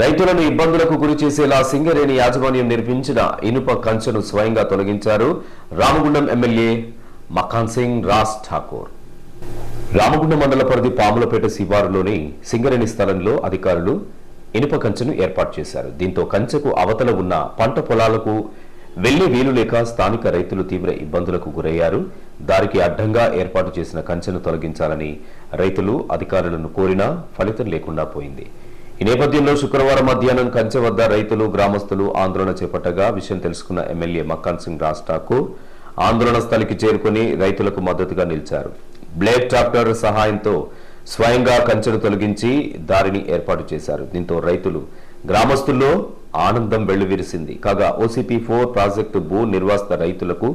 రైతులను ఇబ్బందులకు గురి చేసేలా సింగరేణి యాజమాన్యం నిర్మించిన ఇనుప కంచెను స్వయంగా తొలగించారు రామగుండం ఎమ్మెల్యే మఖాన్ సింగ్ రాజ్ ఠాకూర్. రామగుండం మండల పరిధి పాములపేట శివారులోని సింగరేణి స్థలంలో అధికారులు ఇనుప కంచెను ఏర్పాటు చేశారు. దీంతో కంచెకు అవతల ఉన్న పంట పొలాలకు వెళ్ళి వీలు లేక స్థానిక రైతులు తీవ్ర ఇబ్బందులకు గురయ్యారు. దారికి అడ్డంగా ఏర్పాటు చేసిన కంచెను తొలగించాలని రైతులు అధికారులను కోరినా ఫలితం లేకుండా పోయింది. ఈ నేపథ్యంలో శుక్రవారం మధ్యాహ్నం కంచె వద్ద రైతులు గ్రామస్తులు ఆందోళన చేపట్టగా విషయం తెలుసుకున్న ఎమ్మెల్యే మక్కాన్ సింగ్ రాజ్ ఠాకూర్ ఆందోళన స్థలికి చేరుకుని రైతులకు మద్దతుగా నిలిచారు. బ్లేడ్ ట్రాక్టర్ సహాయంతో స్వయంగా కంచెను తొలగించి దారిని ఏర్పాటు చేశారు. దీంతో రైతులు గ్రామస్తుల్లో ఆనందం వెల్లువిరిసింది. కాగా ఓసీపీ ఫోర్ ప్రాజెక్టు భూ నిర్వాసిత రైతులకు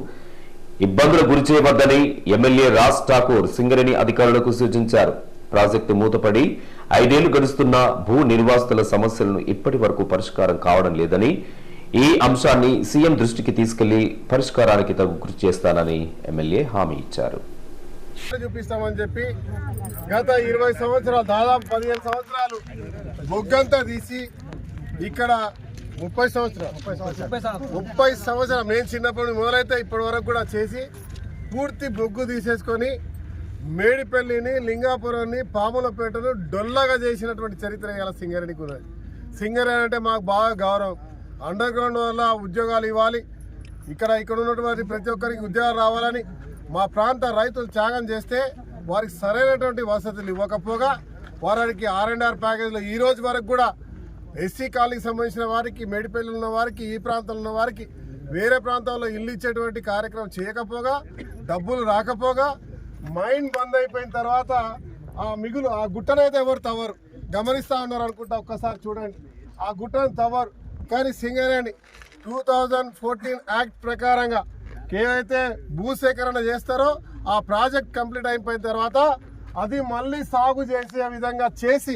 ఇబ్బందులు గురి చేయవద్దని ఎమ్మెల్యే రాజ్ ఠాకూర్ సింగరేణి అధికారులకు సూచించారు. ప్రాజెక్టు మూతపడి ఐదేళ్ళు గడుస్తున్న భూ నిర్వాసితుల సమస్యలను ఇప్పటి వరకు పరిష్కారం కావడం లేదని ఈ అంశాన్ని సీఎం దృష్టికి తీసుకెళ్ళి పరిష్కారానికి తగు కృషి చేస్తానని ఎమ్మెల్యే హామీ ఇచ్చారు. చూపిస్తామని చెప్పి గత ఇరవై సంవత్సరాలు దాదాపు పదిహేను సంవత్సరాలు బొగ్గంతా తీసి ఇక్కడ ముప్పై సంవత్సరాలు. ముప్పై సంవత్సరాలు. మేము చిన్నప్పటి నుంచి మొదలైతే ఇప్పటి వరకు కూడా చేసి పూర్తి బొగ్గు తీసేసుకొని మేడిపల్లిని లింగాపురాన్ని పాములపేటను డొల్లగా చేసినటువంటి చరిత్ర ఇవాళ సింగరేణికి ఉన్నది సింగరేణి అంటే మాకు బాగా గౌరవం. అండర్ గ్రౌండ్ వల్ల ఉద్యోగాలు ఇవ్వాలి. ఇక్కడ ఇక్కడ ఉన్నటువంటి ప్రతి ఒక్కరికి ఉద్యోగాలు రావాలని మా ప్రాంత రైతులు త్యాగం చేస్తే వారికి సరైనటువంటి వసతులు ఇవ్వకపోగా వారికి ఆర్ అండ్ ఆర్ ప్యాకేజీలో ఈ రోజు వరకు కూడా ఎస్సీ కాలనీకి సంబంధించిన వారికి మేడిపల్లి ఉన్న వారికి ఈ ప్రాంతంలో ఉన్న వారికి వేరే ప్రాంతాల్లో ఇల్లు ఇచ్చేటువంటి కార్యక్రమం చేయకపోగా డబ్బులు రాకపోగా మైండ్ బంద్ అయిపోయిన తర్వాత ఆ మిగులు ఆ గుట్టనైతే ఎవరు తవ్వరు. గమనిస్తా ఉన్నారు అనుకుంటా ఒక్కసారి చూడండి. ఆ గుట్టను తవ్వరు. కానీ Singareni two thousand fourteen act ప్రకారంగా ఏవైతే భూసేకరణ చేస్తారో ఆ ప్రాజెక్ట్ కంప్లీట్ అయిపోయిన తర్వాత అది మళ్ళీ సాగు చేసే విధంగా చేసి